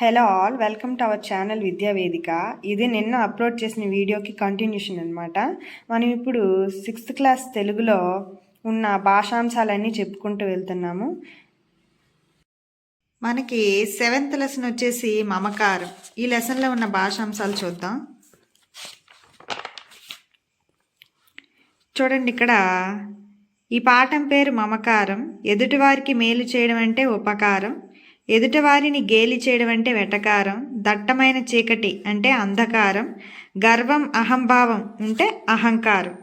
Hello all welcome to our channel Vidyavedika ఇది నిన్న upload చేసిన వీడియోకి కంటిన్యూషన్ అనమాట మనం ఇప్పుడు సిక్స్త్ క్లాస్ తెలుగులో ఉన్న భాషాంశాలన్నీ చెప్పుకుంటూ వెళ్తున్నాము. మనకి సెవెంత్ లెసన్ వచ్చేసి మమకారం. ఈ లెసన్లో ఉన్న భాషాంశాలు చూద్దాం. చూడండి ఇక్కడ ఈ పాఠం పేరు మమకారం. ఎదుటివారికి మేలు చేయడం అంటే ఉపకారం. ఎదుటవారిని గేలి చేయడం అంటే వెటకారం దట్టమైన చీకటి అంటే అంధకారం గర్వం అహంభావం అంటే అహంకారం.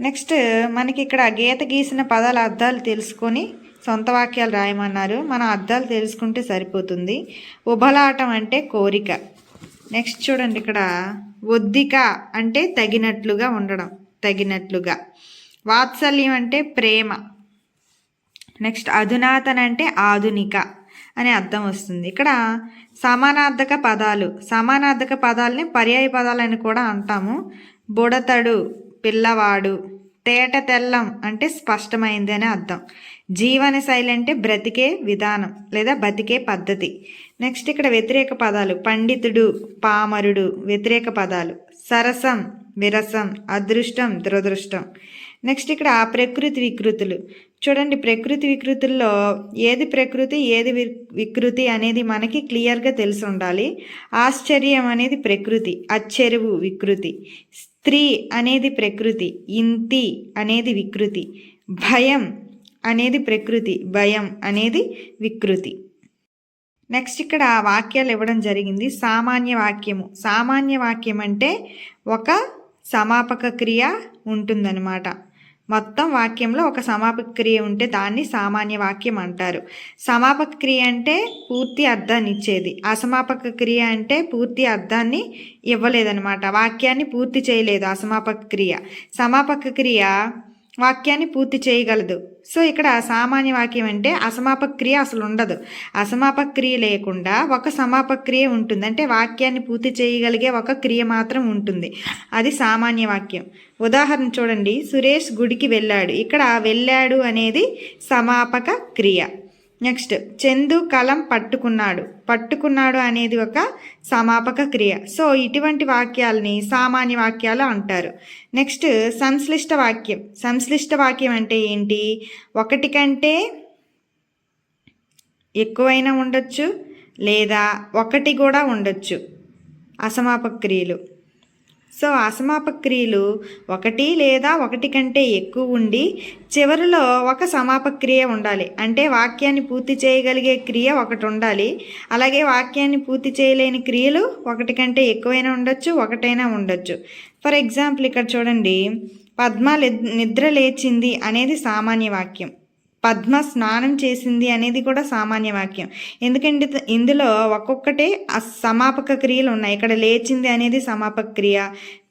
నెక్స్ట్ మనకి ఇక్కడ గీత గీసిన పదాల అర్థాలు తెలుసుకొని సొంత వాక్యాలు రాయమన్నారు. మన అర్థాలు తెలుసుకుంటే సరిపోతుంది. ఉబలాటం అంటే కోరిక. నెక్స్ట్ చూడండి ఇక్కడ. ఒద్దిక అంటే తగినట్లుగా ఉండడం తగినట్లుగా. వాత్సల్యం అంటే ప్రేమ. నెక్స్ట్ అధునాతన అంటే ఆధునిక. అనే అర్థం వస్తుంది. ఇక్కడ సమానార్థక పదాలు సమానార్థక పదాలని పర్యాయ పదాలని కూడా అంటాము. బుడతడు పిల్లవాడు తేట తెల్లం అంటే స్పష్టమైంది అని అర్థం. జీవన శైలి అంటే బ్రతికే విధానం లేదా బతికే పద్ధతి. నెక్స్ట్ ఇక్కడ వ్యతిరేక పదాలు పండితుడు పామరుడు వ్యతిరేక పదాలు. సరసం విరసం అదృష్టం దురదృష్టం. నెక్స్ట్ ఇక్కడ ప్రకృతి వికృతులు. చూడండి ప్రకృతి వికృతుల్లో ఏది ప్రకృతి ఏది వికృతి అనేది మనకి క్లియర్గా తెలిసి ఉండాలి ఆశ్చర్యం అనేది ప్రకృతి అచ్చెరువు వికృతి. స్త్రీ అనేది ప్రకృతి ఇంతి అనేది వికృతి. భయం అనేది ప్రకృతి భయం అనేది వికృతి. నెక్స్ట్ ఇక్కడ వాక్యాలు ఇవ్వడం జరిగింది. సామాన్య వాక్యము. సామాన్య వాక్యం అంటే ఒక సమాపక క్రియ ఉంటుందన్నమాట. మొత్తం వాక్యంలో ఒక సమాపక క్రియ ఉంటే దాన్ని సామాన్య వాక్యం అంటారు. సమాపక క్రియ అంటే పూర్తి అర్థాన్ని ఇచ్చేది. అసమాపక క్రియ అంటే పూర్తి అర్థాన్ని ఇవ్వలేదన్నమాట. వాక్యాన్ని పూర్తి చేయలేదు అసమాపక క్రియ సమాపక క్రియ వాక్యాన్ని పూర్తి చేయగలదు. సో ఇక్కడ సామాన్య వాక్యం అంటే అసమాపక క్రియ అసలు ఉండదు. అసమాపక క్రియ లేకుండా ఒక సమాపక క్రియ ఉంటుంది. అంటే వాక్యాన్ని పూర్తి చేయగలిగే ఒక క్రియ మాత్రం ఉంటుంది. అది సామాన్య వాక్యం. ఉదాహరణ చూడండి. సురేష్ గుడికి వెళ్ళాడు. ఇక్కడ వెళ్ళాడు అనేది సమాపక క్రియ. నెక్స్ట్ చందు కలం పట్టుకున్నాడు. పట్టుకున్నాడు అనేది ఒక సమాపక క్రియ. సో ఇటువంటి వాక్యాలని సామాన్య వాక్యాలు అంటారు. నెక్స్ట్ సంశ్లిష్ట వాక్యం. సంశ్లిష్ట వాక్యం అంటే ఏంటి? ఒకటి కంటే ఎక్కువైనా ఉండొచ్చు లేదా ఒకటి కూడా ఉండొచ్చు. అసమాపక క్రియలు. సో అసమాపక క్రియలు ఒకటి లేదా ఒకటి కంటే ఎక్కువ ఉండి చివరిలో ఒక సమాప క్రియ ఉండాలి. అంటే వాక్యాన్ని పూర్తి చేయగలిగే క్రియ ఒకటి ఉండాలి. అలాగే వాక్యాన్ని పూర్తి చేయలేని క్రియలు ఒకటి కంటే ఎక్కువైనా ఉండొచ్చు ఒకటైనా ఉండొచ్చు. ఫర్ ఎగ్జాంపుల్ ఇక్కడ చూడండి. పద్మ నిద్ర లేచింది అనేది సామాన్య వాక్యం. పద్మ స్నానం చేసింది అనేది కూడా సామాన్య వాక్యం. ఎందుకంటే ఇందులో ఒక్కొక్కటే సమాపక క్రియలు ఉన్నాయి. ఇక్కడ లేచింది అనేది సమాపక క్రియ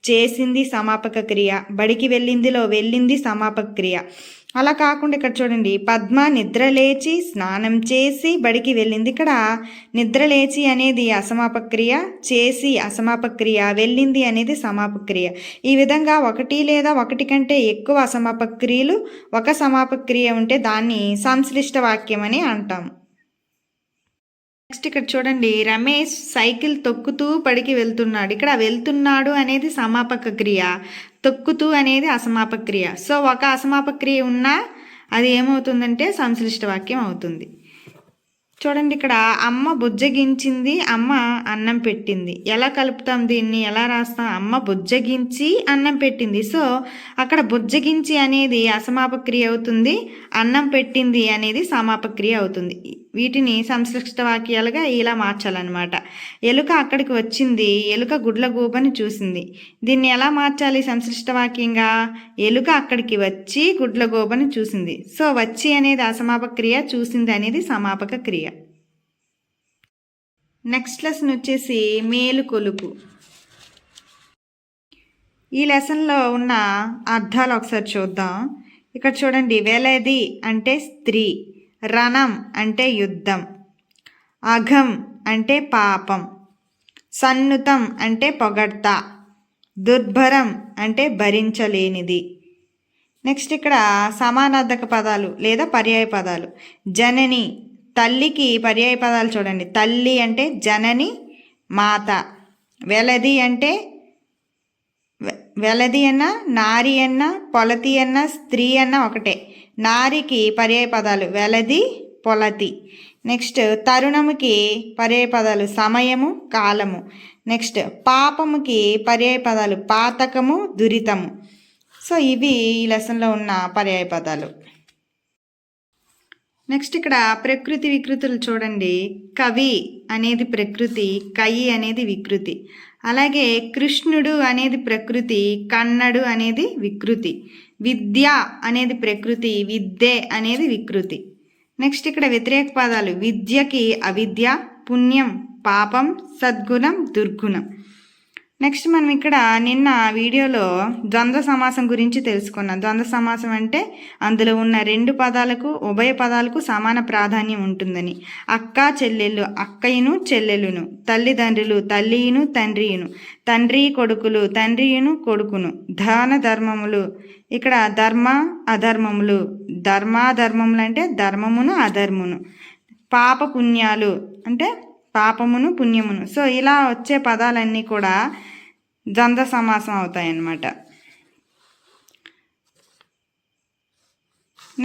చేసింది సమాపక క్రియ బడికి వెళ్ళిందిలో వెళ్ళింది సమాపక క్రియ. అలా కాకుండా ఇక్కడ చూడండి పద్మ నిద్రలేచి స్నానం చేసి బడికి వెళ్ళింది. ఇక్కడ నిద్రలేచి అనేది అసమాపక్రియ చేసి అసమాపక్రియ వెళ్ళింది అనేది సమాపక్రియ ఈ విధంగా ఒకటి లేదా ఒకటి కంటే ఎక్కువ అసమాపక్రియలు ఒక సమాపక్రియ ఉంటే దాన్ని సంశ్లిష్ట వాక్యం అని అంటాం నెక్స్ట్ ఇక్కడ చూడండి రమేష్ సైకిల్ తొక్కుతూ పడికి వెళ్తున్నాడు. ఇక్కడ వెళ్తున్నాడు అనేది సమాపక క్రియ. తొక్కుతూ అనేది అసమాపక్రియ. సో ఒక అసమాపక్రియ ఉన్నా అది ఏమవుతుందంటే సంశ్లిష్ట వాక్యం అవుతుంది. చూడండి ఇక్కడ అమ్మ బుజ్జగించింది అమ్మ అన్నం పెట్టింది. ఎలా కలుపుతాం దీన్ని? ఎలా రాస్తాం? అమ్మ బుజ్జగించి అన్నం పెట్టింది. సో అక్కడ బుజ్జగించి అనేది అసమాపక్రియ అవుతుంది అన్నం పెట్టింది అనేది సమాపక్రియ అవుతుంది. వీటిని సంశ్లిష్ట వాక్యాలుగా ఇలా మార్చాలన్నమాట. ఎలుక అక్కడికి వచ్చింది ఎలుక గుడ్ల గూబని చూసింది. దీన్ని ఎలా మార్చాలి సంశ్లిష్ట వాక్యంగా ఎలుక అక్కడికి వచ్చి గుడ్ల గోబని చూసింది. సో వచ్చి అనేది అసమాపక క్రియ చూసింది అనేది సమాపక క్రియ. నెక్స్ట్ లెసన్ వచ్చేసి మేలు కొలుపు. ఈ లెసన్లో ఉన్న అర్థాలు ఒకసారి చూద్దాం. ఇక్కడ చూడండి వెలది అంటే స్త్రీ. రణం అంటే యుద్ధం. అఘం అంటే పాపం. సన్నుతం అంటే పొగడ్త. దుర్భరం అంటే భరించలేనిది. నెక్స్ట్ ఇక్కడ సమానార్థక పదాలు లేదా పర్యాయ పదాలు. జనని తల్లికి పర్యాయ పదాలు చూడండి. తల్లి అంటే జనని మాత. వెలది అంటే వెలది అన్న నారి అన్న పొలతి అన్న స్త్రీ అన్న ఒకటే. నారికి పర్యాయ పదాలు వెలది పొలతి నెక్స్ట్ తరుణముకి పర్యాయ పదాలు సమయము కాలము. నెక్స్ట్ పాపముకి పర్యాయ పదాలు పాతకము దురితము. సో ఇవి ఈ లెసన్లో ఉన్న పర్యాయ పదాలు నెక్స్ట్ ఇక్కడ ప్రకృతి వికృతులు చూడండి. కవి అనేది ప్రకృతి కయి అనేది వికృతి. అలాగే కృష్ణుడు అనేది ప్రకృతి కన్నడు అనేది వికృతి. విద్య అనేది ప్రకృతి విద్యే అనేది వికృతి. నెక్స్ట్ ఇక్కడ వ్యతిరేక పదాలు విద్యకి అవిద్య పుణ్యం పాపం సద్గుణం దుర్గుణం. నెక్స్ట్ మనం ఇక్కడ నిన్న వీడియోలో ద్వంద్వ సమాసం గురించి తెలుసుకున్నాం. ద్వంద్వ సమాసం అంటే అందులో ఉన్న రెండు పదాలకు ఉభయ పదాలకు సమాన ప్రాధాన్యం ఉంటుందని. అక్క చెల్లెళ్ళు అక్కయ్యను చెల్లెలును. తల్లిదండ్రులు తల్లియును తండ్రియును. తండ్రి కొడుకులు తండ్రియును కొడుకును. దాన ధర్మములు. ఇక్కడ ధర్మ అధర్మములు. ధర్మాధర్మములు అంటే ధర్మమును అధర్మును పాప పుణ్యాలు అంటే పాపమును పుణ్యమును. సో ఇలా వచ్చే పదాలన్నీ కూడా ద్వంద్వ సమాసం అవుతాయి అన్నమాట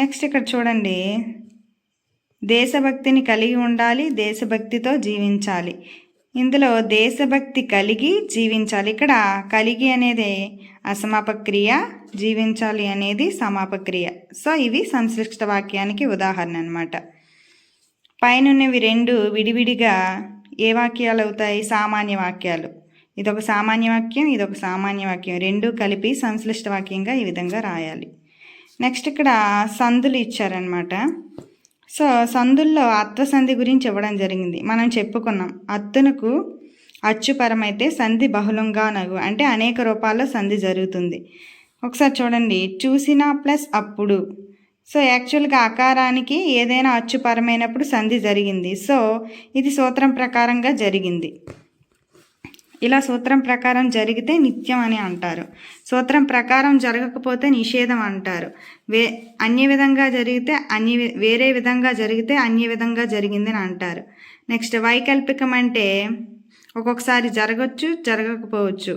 నెక్స్ట్ ఇక్కడ చూడండి. దేశభక్తిని కలిగి ఉండాలి దేశభక్తితో జీవించాలి. ఇందులో దేశభక్తి కలిగి జీవించాలి. ఇక్కడ కలిగి అనేది అసమాపక్రియ జీవించాలి అనేది సమాపక్రియ సో ఇవి సంశ్లిష్ట వాక్యానికి ఉదాహరణ అనమాట పైనున్నవి రెండు విడివిడిగా ఏ వాక్యాలు అవుతాయి సామాన్య వాక్యాలు. ఇదొక సామాన్య వాక్యం ఇదొక సామాన్య వాక్యం. రెండు కలిపి సంశ్లిష్ట వాక్యంగా ఈ విధంగా రాయాలి. నెక్స్ట్ ఇక్కడ సందులు ఇచ్చారనమాట సో సందుల్లో అత్వసంధి గురించి ఇవ్వడం జరిగింది. మనం చెప్పుకున్నాం అత్తునకు అచ్చుపరమైతే సంధి బహుళంగా నగు. అంటే అనేక రూపాల్లో సంధి జరుగుతుంది. ఒకసారి చూడండి. చూసిన ప్లస్ అప్పుడు. సో యాక్చువల్గా ఆకారానికి ఏదైనా అచ్చుపరమైనప్పుడు సంధి జరిగింది. సో ఇది సూత్రం ప్రకారంగా జరిగింది. ఇలా సూత్రం ప్రకారం జరిగితే నిత్యం అని అంటారు. సూత్రం ప్రకారం జరగకపోతే నిషేధం అంటారు. వే అన్య విధంగా జరిగితే అన్య వేరే విధంగా జరిగితే అన్య విధంగా జరిగిందని అంటారు. నెక్స్ట్ వైకల్పికం అంటే ఒక్కొక్కసారి జరగచ్చు జరగకపోవచ్చు.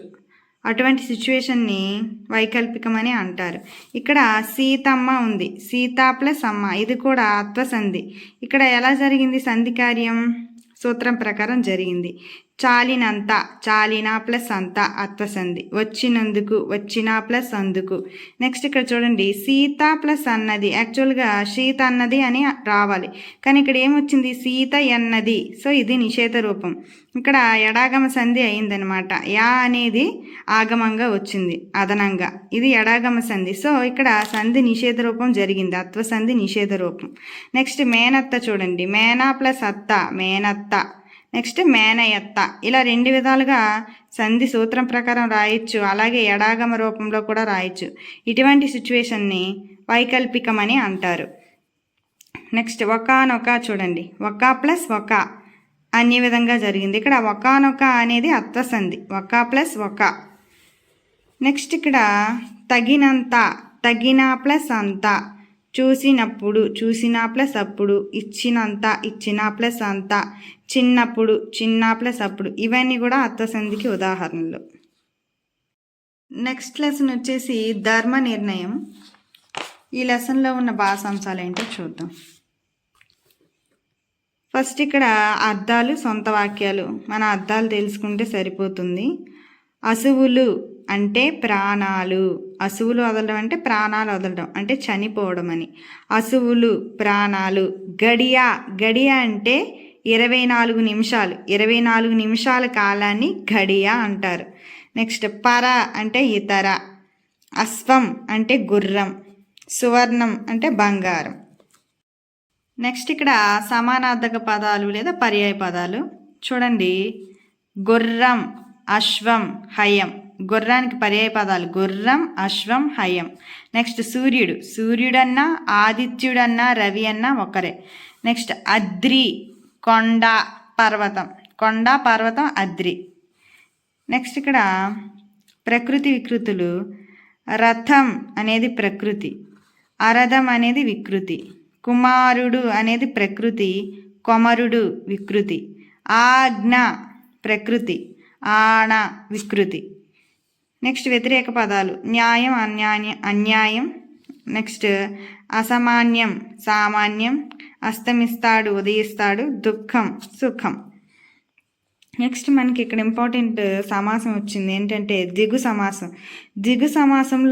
అటువంటి సిచ్యువేషన్ని వైకల్పికం అని అంటారు. ఇక్కడ సీతమ్మ ఉంది. సీత ప్లస్ అమ్మ. ఇది కూడా అత్వసంధి ఇక్కడ ఎలా జరిగింది? సంధి కార్యం సూత్రం ప్రకారం జరిగింది. చాలినంత చాలిన ప్లస్ అంత అత్వసంధి. వచ్చినందుకు వచ్చిన ప్లస్ అందుకు. నెక్స్ట్ ఇక్కడ చూడండి సీత ప్లస్ అన్నది. యాక్చువల్గా సీత అన్నది అని రావాలి. కానీ ఇక్కడ ఏమొచ్చింది? సీత ఎన్నది. సో ఇది నిషేధ రూపం. ఇక్కడ ఎడాగమ సంధి అయిందనమాట. యా అనేది ఆగమంగా వచ్చింది అదనంగా. ఇది ఎడాగమ సంధి. సో ఇక్కడ సంధి నిషేధ రూపం జరిగింది అత్వ సంధి నిషేధ రూపం. నెక్స్ట్ మేనత్త చూడండి. మేనా ప్లస్ అత్త మేనత్త. నెక్స్ట్ మేనయత్త. ఇలా రెండు విధాలుగా సంధి సూత్రం ప్రకారం రాయొచ్చు. అలాగే ఎడాగమ రూపంలో కూడా రాయొచ్చు. ఇటువంటి సిచ్యువేషన్ని వైకల్పికమని అంటారు. నెక్స్ట్ ఒకానొక చూడండి. ఒక ప్లస్ ఒక అన్ని విధంగా జరిగింది. ఇక్కడ ఒకానొక అనేది అత్వసంధి ఒక ప్లస్ ఒక. నెక్స్ట్ ఇక్కడ తగినంత తగిన ప్లస్ అంత. చూసినప్పుడు చూసినా ప్లస్ అప్పుడు ఇచ్చినంత ఇచ్చినా ప్లస్ అంత చిన్నప్పుడు చిన్న ప్లస్ అప్పుడు ఇవన్నీ కూడా అత్వసంధికి ఉదాహరణలు. నెక్స్ట్ లెసన్ వచ్చేసి ధర్మ నిర్ణయం. ఈ లెసన్లో ఉన్న భాషాంశాలు ఏంటో చూద్దాం. ఫస్ట్ ఇక్కడ అర్థాలు సొంత వాక్యాలు. మన అర్థాలు తెలుసుకుంటే సరిపోతుంది. అసువులు అంటే ప్రాణాలు. అసువులు వదలడం అంటే ప్రాణాలు వదలడం అంటే చనిపోవడం అని. అసువులు ప్రాణాలు. గడియ. గడియ అంటే ఇరవై నాలుగు నిమిషాలు. ఇరవై నాలుగు నిమిషాల కాలాన్ని గడియ అంటారు. నెక్స్ట్ పర అంటే ఇతర. అశ్వం అంటే గుర్రం. సువర్ణం అంటే బంగారం. నెక్స్ట్ ఇక్కడ సమానార్థక పదాలు లేదా పర్యాయ పదాలు. చూడండి. గుర్రం అశ్వం హయం. గుర్రానికి పర్యాయ పదాలు గుర్రం అశ్వం హయం. నెక్స్ట్ సూర్యుడు. సూర్యుడన్నా ఆదిత్యుడన్నా రవి అన్నా ఒకరే నెక్స్ట్ అద్రి కొండ పర్వతం. కొండ పర్వతం అద్రి. నెక్స్ట్ ఇక్కడ ప్రకృతి వికృతులు. రథం అనేది ప్రకృతి. అరథం అనేది వికృతి. కుమారుడు అనేది ప్రకృతి. కొమరుడు వికృతి. ఆజ్ఞ ప్రకృతి. ఆణ వికృతి. నెక్స్ట్ వ్యతిరేక పదాలు. న్యాయం అన్యాయం అన్యాయం. నెక్స్ట్ అసామాన్యం సామాన్యం. అస్తమిస్తాడు ఉదయిస్తాడు దుఃఖం సుఖం. నెక్స్ట్ మనకి ఇక్కడ ఇంపార్టెంట్ సమాసం వచ్చింది. ఏంటంటే దిగు సమాసం దిగు సమాసంలో